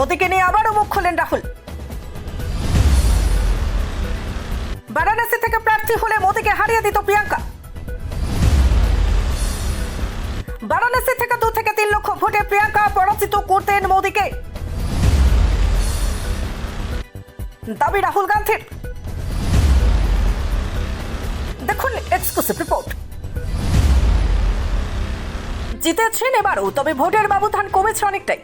মোদীকে নিয়ে আবারও মুখ খোলেন রাহুল। বারাণসী থেকে প্রার্থী হলে মোদীকে হারিয়ে দিত প্রিয়াঙ্কা। বারাণসী থেকে দু থেকে তিন লক্ষ ভোটে প্রিয়াঙ্কা পরাজিত করতেন মোদীকে। দাবি রাহুল গান্ধীর। দেখুন এক্সক্লুসিভ রিপোর্ট। জিতেছেন এবারও, তবে ভোটের ব্যবধান কমেছে অনেকটাই।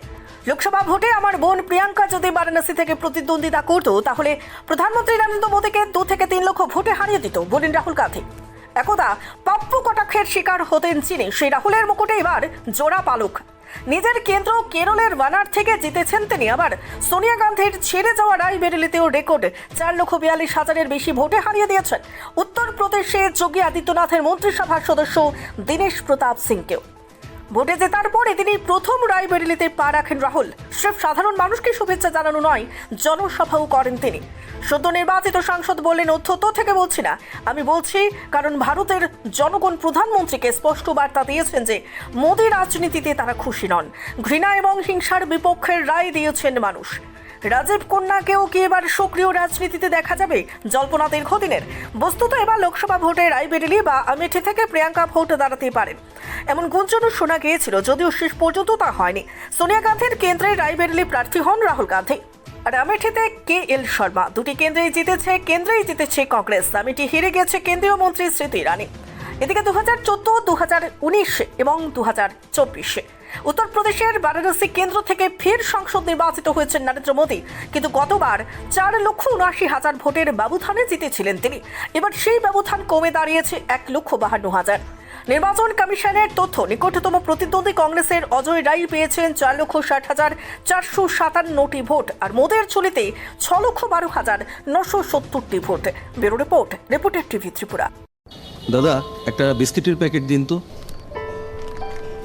লোকসভা ভোটে আমার বোন প্রিয়াঙ্কা যদি বারাণসী থেকে প্রতিদ্বন্দ্বিতা করতো, তাহলে প্রধানমন্ত্রী নরেন্দ্র মোদীকে দু থেকে তিন লক্ষ ভোটে হারিয়ে দিত বলেন রাহুল গান্ধী। একদা পাপ্পু কটাক্ষের শিকার হতেন চীনে, সেই রাহুলের মুকুটে এবার জোড়া পালক। নিজের কেন্দ্র কেরলের বানার থেকে জিতেছেন তিনি, আবার সোনিয়া গান্ধীর ছেড়ে যাওয়া রায়বেরেলিতেও রেকর্ড চার লক্ষ বিয়াল্লিশ হাজারের বেশি ভোটে হারিয়ে দিয়েছেন। উত্তরপ্রদেশে যোগী আদিত্যনাথের মন্ত্রিসভার সদস্য দীনেশ প্রতাপ সিংকেও। ভোটে জেতার পরে তিনি প্রথম রায়বেরেলিতে পা রাখেন রাহুল। স্রেফ সাধারণ মানুষকে শুভেচ্ছা জানানো নয়, জনসভাও করেন তিনি। সদ্য নির্বাচিত সাংসদ বললেন অধ্যত থেকে বলছি না। আমি বলছি, কারণ ভারতের জনগণ প্রধানমন্ত্রীকে স্পষ্ট বার্তা দিয়েছেন যে, মোদী রাজনীতিতে তারা খুশি নন। ঘৃণা এবং হিংসার বিপক্ষের রায় দিয়েছেন মানুষ। রাজীব কন্যাকেও কি এবার সক্রিয় রাজনীতিতে দেখা যাবে? জল্পনা দীর্ঘদিনের। বস্তুত এবার লোকসভা ভোটে রায়বেরেলি বা আমেঠি থেকে প্রিয়াঙ্কা ভোট দাঁড়াতে পারেন। এমন গুঞ্জনও শোনা গিয়েছিল, যদিও শেষ পর্যন্ত তা হয়নি। সোনিয়া গান্ধীর কেন্দ্রে রায়বেরেলি প্রার্থী হন রাহুল গান্ধী। আর আমেঠিতে কে এল শর্মা? দুটি কেন্দ্রেই জিতেছে কেন্দ্রেই জিতেছে কংগ্রেস। আমেঠি হেরে গেছে কেন্দ্রীয় মন্ত্রী স্মৃতি ইরানি। এদিকে দু হাজার চোদ্দ দু হাজার উনিশ এবং দু হাজার চব্বিশে। উত্তরপ্রদেশের বারাণসী কেন্দ্র থেকে ফের সংসদ নির্বাচিত হয়েছেন নরেন্দ্র মোদী। কিন্তু গতবার চার লক্ষ উনআশি হাজার ভোটের ব্যবধানে জিতেছিলেন তিনি। এবার সেই ব্যবধান কমে দাঁড়িয়েছে এক লক্ষ বাহান্ন হাজার। নির্বাচন কমিশনের তথ্য, নিকটতম প্রতিদ্বন্দ্বী কংগ্রেসের অজয় রায় পেয়েছেন চার লক্ষ ষাট হাজার চারশো সাতান্নটি ভোট আর মোদের চলিতে ছ লক্ষ বারো হাজার নশো সত্তরটি vote. Bureau report, reporter TV Tripura. দাদা, একটা বিস্কিটের প্যাকেট দিন তো।